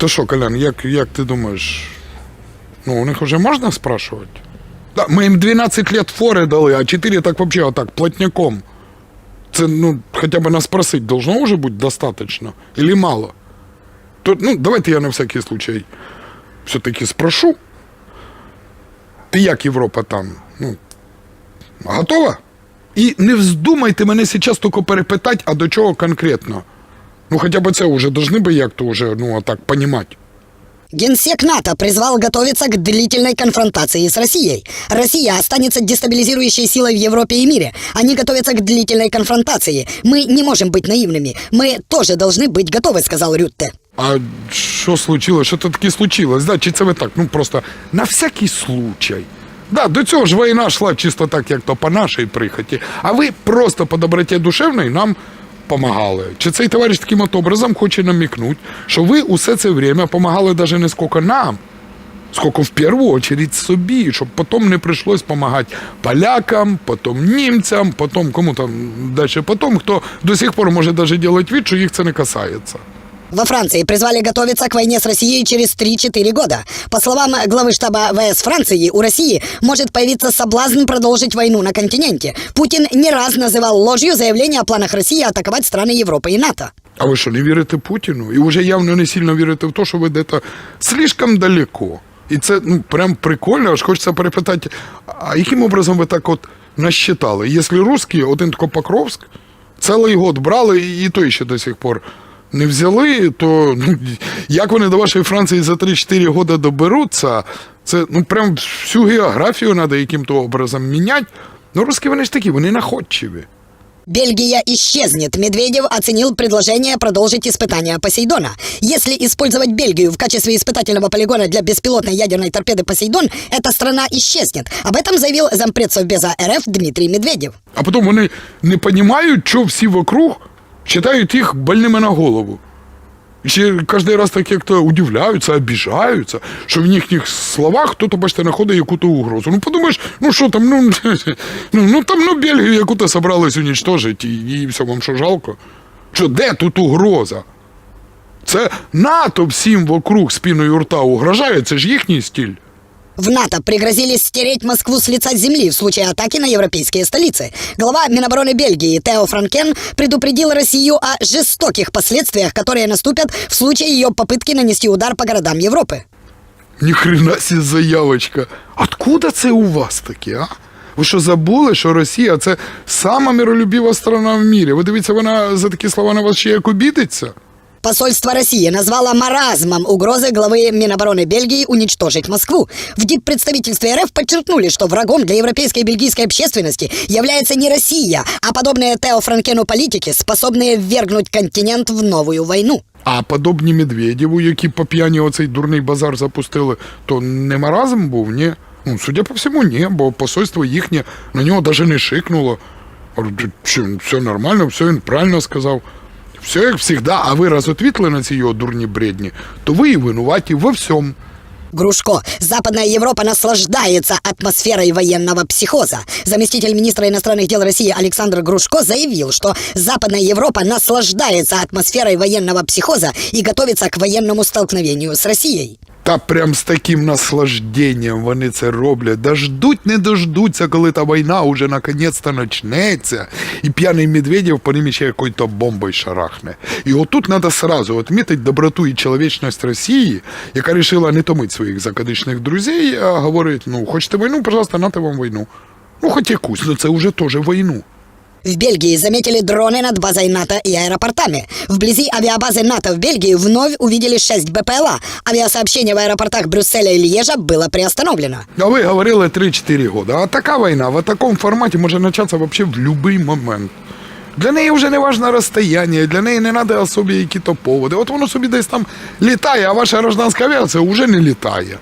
То що, Колян, як, як ти думаєш? Ну, у них вже можна спрашувати? Да, ми їм 12 лет фори дали, а 4 так вообще отак, плотняком. Це, ну, хоча б нас просить, должно вже бути достаточно? Или мало? То, ну, давайте я на всякий случай все-таки спрошу. Ти як Європа там? Ну, готова? І не вздумайте мене зараз тільки перепитати, а до чого конкретно. Ну, хоча б це вже должны би як-то вже, ну, отак, понімати. Генсек НАТО призвал готовиться к длительной конфронтации с Россией. Россия останется дестабилизирующей силой в Европе и мире. Они готовятся к длительной конфронтации. Мы не можем быть наивными. Мы тоже должны быть готовы, сказал Рютте. А що случилось? Що то таке случилось? Да, чи це ви так? Ну просто на всякий случай. Да, до цього ж війна йшла чисто так, як то по нашій прихоті. А ви просто по доброті душевної нам Помагали. Чи цей товариш таким от образом хоче намікнути, що ви усе це время помагали навіть не скільки нам, скільки в першу очередь собі, щоб потім не прийшлось допомагати полякам, потім німцям, потім кому там далі, потім, хто до сих пор може навіть робити від, що їх це не касається. Во Франции призвали готовиться к войне с Россией через 3-4 года. По словам главы штаба ВС Франции, у России может появиться соблазн продолжить войну на континенте. Путин не раз называл ложью заявление о планах России атаковать страны Европы и НАТО. А ви що, не вірите Путіну? І вже явно не сильно вірите в те, що ви йдете слишком далеко. І це ну прям прикольно, аж хочеться перепитати, а яким образом ви так от насчитали? Якщо русські, один тако Покровськ, цілий год брали, і той ще до сих пор не взяли, то ну, як вони до вашої Франції за 3-4 года доберуться, це ну прям всю географію треба яким-то образом міняти. Ну, русські вони ж такі, вони находчиві. Бельгия исчезнет. Медведев оценил предложение продолжить испытания Посейдона. Если использовать Бельгию в качестве испытательного полигона для беспилотной ядерной торпеды Посейдон, эта страна исчезнет. Об этом заявил зампред Совбеза РФ Дмитрий Медведев. А потім вони не розуміють, що всі вокруг вважають їх больними на голову. Ще кожен раз так як-то удивляються, обіжаються, що в їхніх словах хто-то, бачите, знаходить яку-то угрозу. Ну подумаєш, ну що там, ну, ну, ну там ну, Бельгію яку-то собрались уничтожити, і, і все, вам що жалко? Що де тут угроза? Це НАТО всім вокруг спіною рта угрожає, це ж їхній стиль. В НАТО пригрозили стереть Москву с лица земли в случае атаки на европейские столицы. Глава Минобороны Бельгии Тео Франкен предупредил Россию о жестоких последствиях, которые наступят в случае ее попытки нанести удар по городам Европы. Ні хрена сі заявочка. Откуда це у вас таке, а? Ви що забули, що Росія це сама миролюбива страна в мірі? Ви дивіться, вона за такі слова на вас ще як обідиться? Посольство России назвало маразмом угрозы главы Минобороны Бельгии уничтожить Москву. В диппредставительстве РФ подчеркнули, что врагом для европейской и бельгийской общественности является не Россия, а подобные Тео Франкену политики, способные ввергнуть континент в новую войну. А подобні Медведєву, які по п'яні оцей дурний базар запустили, то не маразм був, ні? Ну, судя по всьому, ні, бо посольство їхнє на нього навіть не шикнуло. Говорю, Що, все нормально, все він правильно сказав. Все як завжди, а ви раз отвітли на ці його дурні бредні, то ви і винуваті во всьому. Грушко. Западная Европа наслаждается атмосферой военного психоза. Заместитель министра иностранных дел России Александр Грушко заявил, что Западная Европа наслаждается атмосферой военного психоза и готовится к военному столкновению с Россией. Та прям з таким наслажденням вони це роблять. Дождуть, не дождуться, коли та війна уже наконець-то почнеться. І п'яний Медведєв по ним ще якою-то бомбою шарахне. І отут треба сразу відмітити доброту і чоловічність Росії, яка вирішила не томити своїх закадичних друзей, а говорить, ну, хочете війну, пожалуйста, нате вам війну. Ну, хоч якусь, ну це вже теж війну. В Бельгии заметили дроны над базой НАТО и аэропортами. Вблизи авиабазы НАТО в Бельгии вновь увидели 6 БПЛА. Авиасообщение в аэропортах Брюсселя и Льежа было приостановлено. А ви говорили 3-4 года. А така війна в такому форматі може початися вообще в будь-який момент. Для неї вже не важне розстояння, для неї не треба особі які-то поводи. От воно собі десь там літає, а ваша гражданська авіація вже не літає.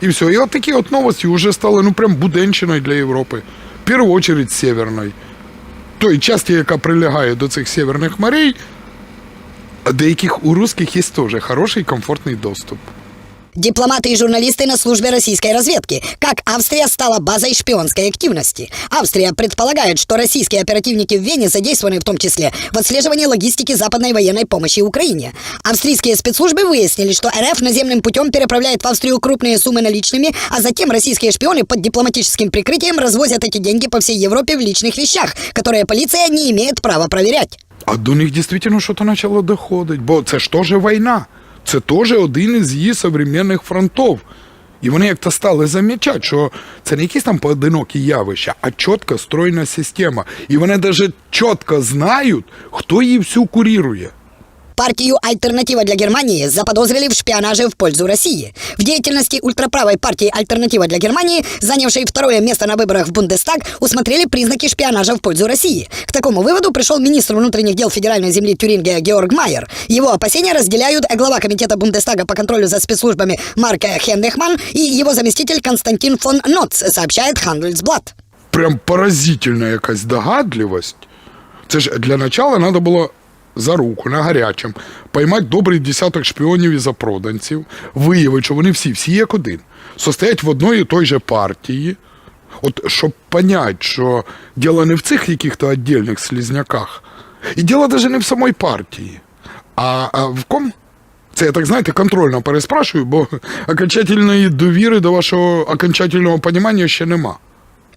І все. І от такі от новості вже стали ну прям буденщиною для Європи. В першу чергу северної. Той часті, яка прилягає до цих северних морей, а деяких у русських є теж хороший комфортний доступ. Дипломаты и журналисты на службе российской разведки. Как Австрия стала базой шпионской активности. Австрия предполагает, что российские оперативники в Вене задействованы в том числе в отслеживании логистики западной военной помощи Украине. Австрийские спецслужбы выяснили, что РФ наземным путем переправляет в Австрию крупные суммы наличными, а затем российские шпионы под дипломатическим прикрытием развозят эти деньги по всей Европе в личных вещах, которые полиция не имеет права проверять. А до них дійсно щось почало доходити, бо це ж теж війна. Це теж один із її современних фронтів. І вони як-то стали замічати, що це не якісь там поодинокі явища, а чітка стройна система. І вони навіть чітко знають, хто її всю курірує. Партию «Альтернатива для Германии» заподозрили в шпионаже в пользу России. В деятельности ультраправой партии «Альтернатива для Германии», занявшей второе место на выборах в Бундестаг, усмотрели признаки шпионажа в пользу России. К такому выводу пришел министр внутренних дел федеральной земли Тюрингия Георг Майер. Его опасения разделяют глава комитета Бундестага по контролю за спецслужбами Марк Хендехман и его заместитель Константин фон Ноц, сообщает Handelsblatt. Прям поразительна якась догадливість. Це ж для начала треба було за руку на гарячим поймати добрий десяток шпіонів і запроданців, виявити, що вони всі, всі як один, состоять в одної і той же партії. От щоб понять, що діло не в цих яких-то віддільних слізняках, і діло навіть не в самій партії, а, а в ком? Це я так знаєте, контрольно переспрашую, бо окончательної довіри до вашого окончательного понімання ще нема.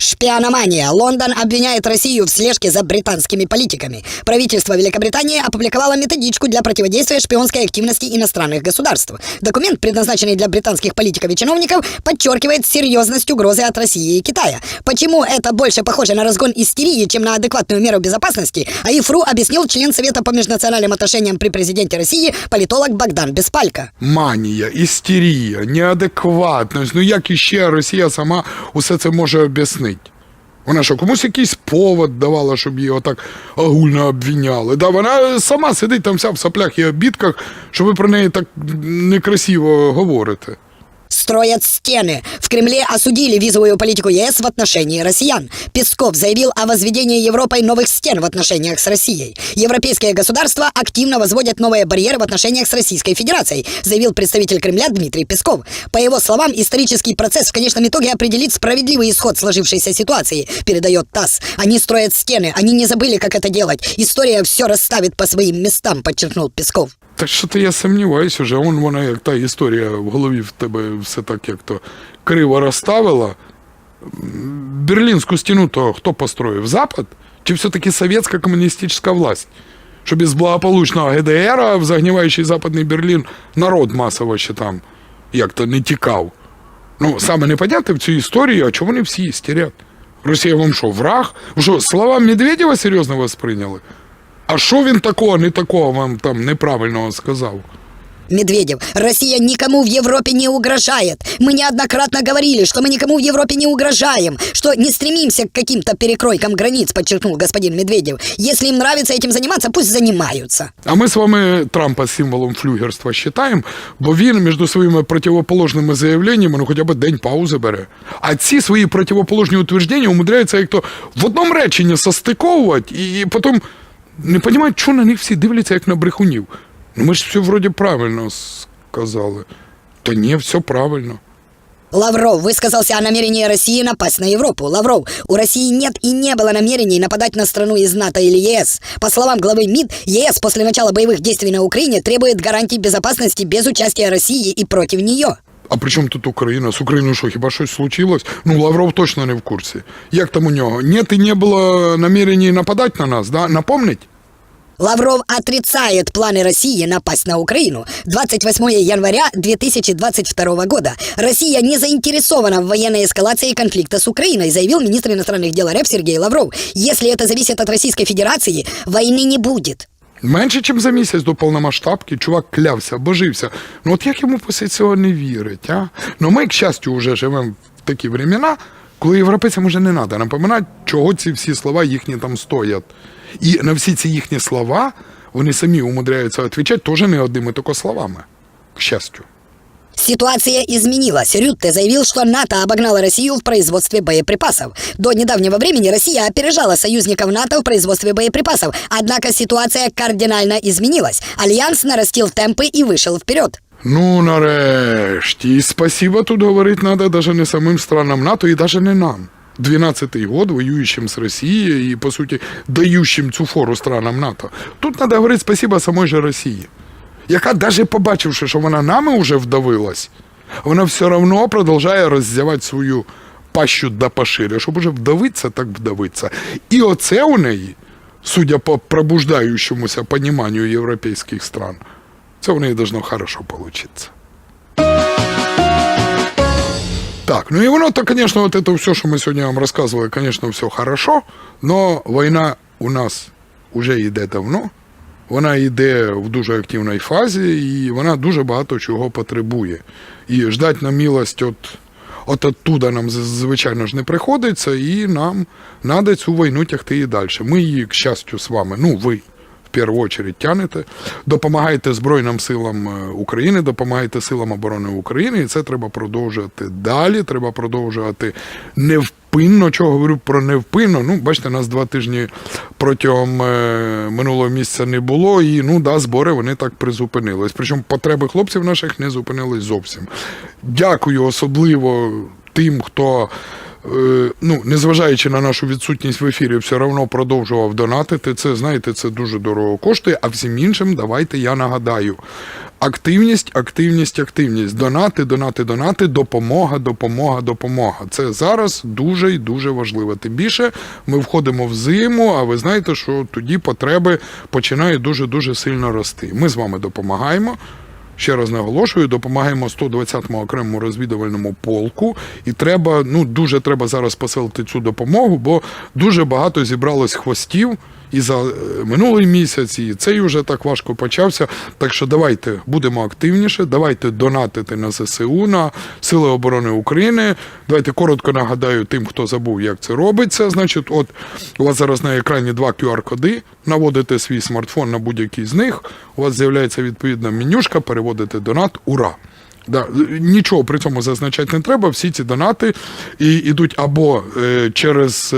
Шпиономания. Лондон обвиняет Россию в слежке за британскими политиками. Правительство Великобритании опубликовало методичку для противодействия шпионской активности иностранных государств. Документ, предназначенный для британских политиков и чиновников, подчеркивает серьезность угрозы от России и Китая. Почему это больше похоже на разгон истерии, чем на адекватную меру безопасности, а ИФРУ объяснил член Совета по межнациональным отношениям при президенте России политолог Богдан Беспалько. Манія, істерія, неадекватність. Ну як іще Росія сама усе це може об'яснити? Вона що, комусь якийсь повод давала, щоб її отак огульно обвіняли. Да, вона сама сидить там вся в соплях і обідках, що ви про неї так некрасиво говорите. Строят стены. В Кремле осудили визовую политику ЕС в отношении россиян. Песков заявил о возведении Европой новых стен в отношениях с Россией. Европейские государства активно возводят новые барьеры в отношениях с Российской Федерацией, заявил представитель Кремля Дмитрий Песков. По его словам, исторический процесс в конечном итоге определит справедливый исход сложившейся ситуации, передает ТАСС. Они строят стены, они не забыли, как это делать. История все расставит по своим местам, подчеркнул Песков. Так що то я сумніваюся вже, вон вона як та історія в голові в тебе все так як то криво розставила. Берлінську стіну то хто построїв? Запад? Чи все-таки совєтська комуністична власть? Що без благополучного ГДР в загніваючий Западний Берлін народ масово ще там як-то не тікав. Ну, саме непонятно в цій історії, а чого вони всі істерять? Росія вам що, враг? Що, слова Медведєва серйозно восприйняли? А що він такого, не такого вам там неправильного сказав? Медведев, Россия никому в Европе не угрожает. Мы неоднократно говорили, что мы никому в Европе не угрожаем, что не стремимся к каким-то перекройкам границ, подчеркнул господин Медведев. Если им нравится этим заниматься, пусть занимаются. А ми з вами Трампа символом флюгерства вважаємо, бо він між своїми противоположними заявленнями ну хоча б день паузи бере. А ці свої противоположні утвердження умудряються як то в одному реченні состиковувати і потім не розуміють, що на них всі дивляться як на брехунів. Ну ми ж все вроді правильно сказали. Та ні, все правильно. Лавров высказался о намерении России напасть на Европу. Лавров, у России нет и не было намерений нападать на страну из НАТО или ЕС. По словам главы МИД, ЕС после начала боевых действий на Украине требует гарантий безопасности без участия России и против нее. А при чому тут Україна? З Україною що, хіба щось случилось? Ну, Лавров точно не в курсі. Як там у нього? Нет і не було намерений нападати на нас, да? Напомнить? Лавров отрицает планы России напасть на Украину. 28 января 2022 года. Россия не заинтересована в военной эскалации конфликта с Украиной, заявил министр иностранных дел РФ Сергей Лавров. Если это зависит от Российской Федерации, войны не будет. Менше, ніж за місяць до повномасштабки, чувак клявся, божився. Ну от як йому після цього не вірить, а? Ну ми, к щастю, вже живемо в такі времена, коли європейцям вже не треба напоминати, чого ці всі слова їхні там стоять. І на всі ці їхні слова вони самі умудряються відповідати теж не одними тільки словами. К щастю. Ситуация изменилась. Рютте заявил, что НАТО обогнало Россию в производстве боеприпасов. До недавнего времени Россия опережала союзников НАТО в производстве боеприпасов. Однако ситуация кардинально изменилась. Альянс нарастил темпы и вышел вперед. Ну, нарешті. І спасибо тут говорити треба даже не самим странам НАТО і даже не нам. 12-й год, воюючим з Росією і, по суті, даючим цю фору странам НАТО. Тут треба говорити спасибо самой же Росії, яка, навіть побачивши, що вона нами вже вдавилась, вона все одно продовжує роздявати свою пащу да пошире, щоб уже вдавитися, так вдавитися. І оце у неї, судя по пробуждаючомуся поніманню європейських стран, це у неї должно хорошо получиться. Так, ну и воно то, конечно, вот это все, что мы сегодня вам рассказывали, конечно, все хорошо, но війна у нас уже йде давно, вона йде в дуже активній фазі, і вона дуже багато чого потребує. І ждать на милость от, от оттуда нам, звичайно ж, не приходиться, і нам треба цю війну тягти і далі. Ми її, к щастю, з вами, ну, ви в першу очередь тянете, допомагаєте Збройним силам е, України, допомагаєте силам оборони України, і це треба продовжувати далі. Треба продовжувати невпинно. Чого говорю про невпинно? Ну, бачите, нас два тижні протягом е, минулого місяця не було, і ну да, збори вони так призупинились. Причому потреби хлопців наших не зупинились зовсім. Дякую особливо тим, хто. Е, ну, незважаючи на нашу відсутність в ефірі, все одно продовжував донатити. Це, знаєте, це дуже дорого коштує. А всім іншим, давайте я нагадаю. Активність, активність, активність. Донати, донати, донати, допомога, допомога, допомога. Це зараз дуже і дуже важливо. Тим більше ми входимо в зиму, а ви знаєте, що тоді потреби починають дуже-дуже сильно рости. Ми з вами допомагаємо. Ще раз наголошую, допомагаємо 120-му окремому розвідувальному полку, і треба, ну дуже треба зараз посилити цю допомогу, бо дуже багато зібралось хвостів і за е, минулий місяць, і цей вже так важко почався. Так що давайте будемо активніше, давайте донатити на ЗСУ, на Сили оборони України. Давайте коротко нагадаю тим, хто забув, як це робиться. Значить, от у вас зараз на екрані два QR-коди. Наводите свій смартфон на будь-який з них. У вас з'являється відповідна менюшка, переводите донат. Ура! Да, нічого при цьому зазначати не треба. Всі ці донати і йдуть або е, через е,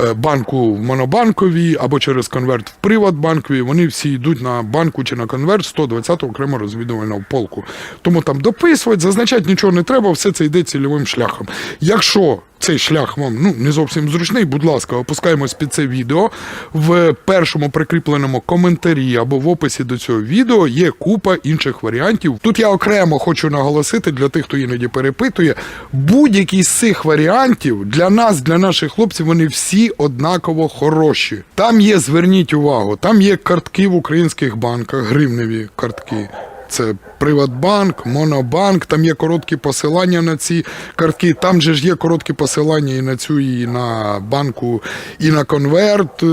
е, банку в монобанковій, або через конверт в Приватбанковій. Вони всі йдуть на банку чи на конверт 120 окремо розвідувального полку. Тому там дописувати, зазначати нічого не треба, все це йде цільовим шляхом. Якщо цей шлях вам ну не зовсім зручний. Будь ласка, опускаємось під це відео. В першому прикріпленому коментарі або в описі до цього відео є купа інших варіантів. Тут я окремо хочу наголосити для тих, хто іноді перепитує. Будь-який з цих варіантів для нас, для наших хлопців, вони всі однаково хороші. Там є, зверніть увагу, там є картки в українських банках, гривневі картки. Це Приватбанк, Монобанк, там є короткі посилання на ці картки. Там же ж є короткі посилання і на цю, і на банку, і на конверт. Е,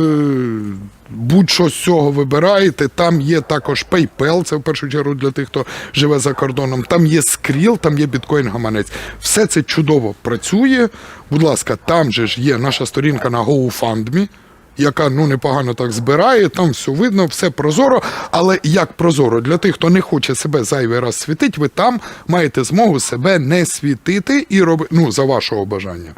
Будь-що з цього вибираєте. Там є також PayPal, це в першу чергу для тих, хто живе за кордоном. Там є Skrill, там є біткоін гаманець. Все це чудово працює. Будь ласка, там же ж є наша сторінка на GoFundMe яка ну непогано так збирає, там все видно, все прозоро. Але як прозоро для тих, хто не хоче себе зайвий раз світити, ви там маєте змогу себе не світити і робити ну за вашого бажання.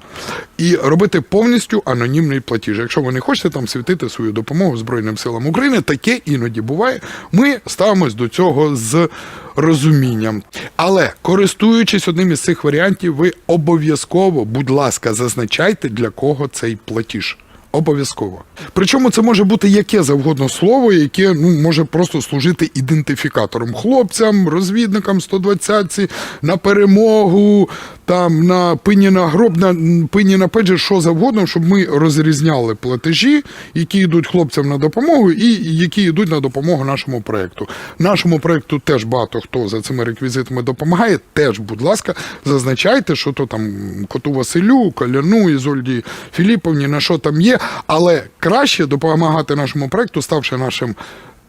І робити повністю анонімний платіж. Якщо ви не хочете там світити свою допомогу Збройним силам України, таке іноді буває. Ми ставимось до цього з розумінням. Але користуючись одним із цих варіантів, ви обов'язково, будь ласка, зазначайте для кого цей платіж. Обов'язково. Причому це може бути яке завгодно слово, яке ну, може просто служити ідентифікатором хлопцям, розвідникам 120 на перемогу, там на пині на гроб, на м, пині на педжі, що завгодно, щоб ми розрізняли платежі, які йдуть хлопцям на допомогу, і які йдуть на допомогу нашому проекту. Нашому проекту теж багато хто за цими реквізитами допомагає. Теж, будь ласка, зазначайте, що то там коту Василю, Коляну, Ізольді Філіповні, на що там є. Але краще допомагати нашому проекту, ставши нашим.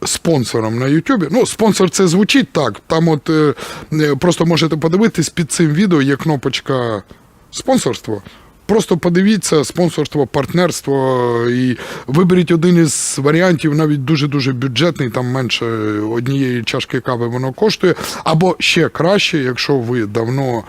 Спонсором на Ютубі. Ну, спонсор це звучить так. Там, от е, е, просто можете подивитись під цим відео є кнопочка спонсорство. Просто подивіться спонсорство, партнерство і виберіть один із варіантів, навіть дуже-дуже бюджетний, там менше однієї чашки кави воно коштує. Або ще краще, якщо ви давно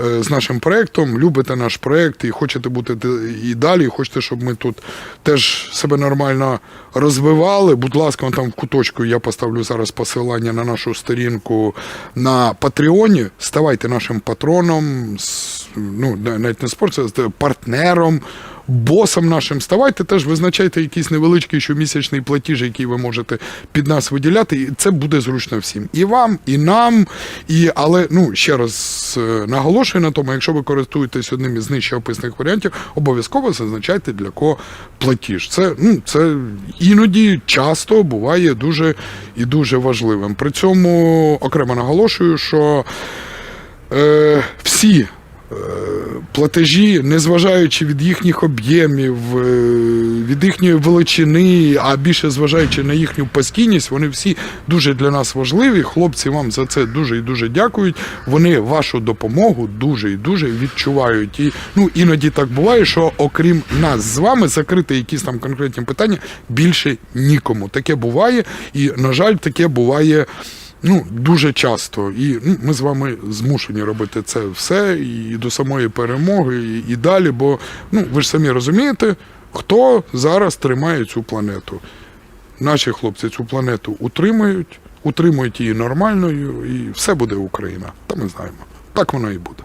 е, з нашим проєктом, любите наш проєкт і хочете бути і далі, і хочете, щоб ми тут теж себе нормально розвивали. Будь ласка, там в куточку я поставлю зараз посилання на нашу сторінку на Патреоні. Ставайте нашим патроном, ну навіть не спорт, це партнером. Босом нашим ставайте, теж визначайте якийсь невеличкий щомісячний платіж, який ви можете під нас виділяти, і це буде зручно всім. І вам, і нам. І, але ну ще раз е, наголошую на тому, якщо ви користуєтесь одним із нижче описаних варіантів, обов'язково зазначайте для кого платіж. Це, ну, це іноді часто буває дуже і дуже важливим. При цьому окремо наголошую, що е, всі платежі, незважаючи від їхніх об'ємів, е, від їхньої величини, а більше зважаючи на їхню постійність, вони всі дуже для нас важливі. Хлопці вам за це дуже і дуже дякують. Вони вашу допомогу дуже і дуже відчувають. І ну іноді так буває, що окрім нас з вами закрити якісь там конкретні питання більше нікому. Таке буває, і на жаль, таке буває. Ну, дуже часто. І ну, ми з вами змушені робити це все і до самої перемоги, і, і далі. Бо ну, ви ж самі розумієте, хто зараз тримає цю планету. Наші хлопці цю планету утримують, утримують її нормальною, і все буде Україна. Та ми знаємо. Так воно і буде.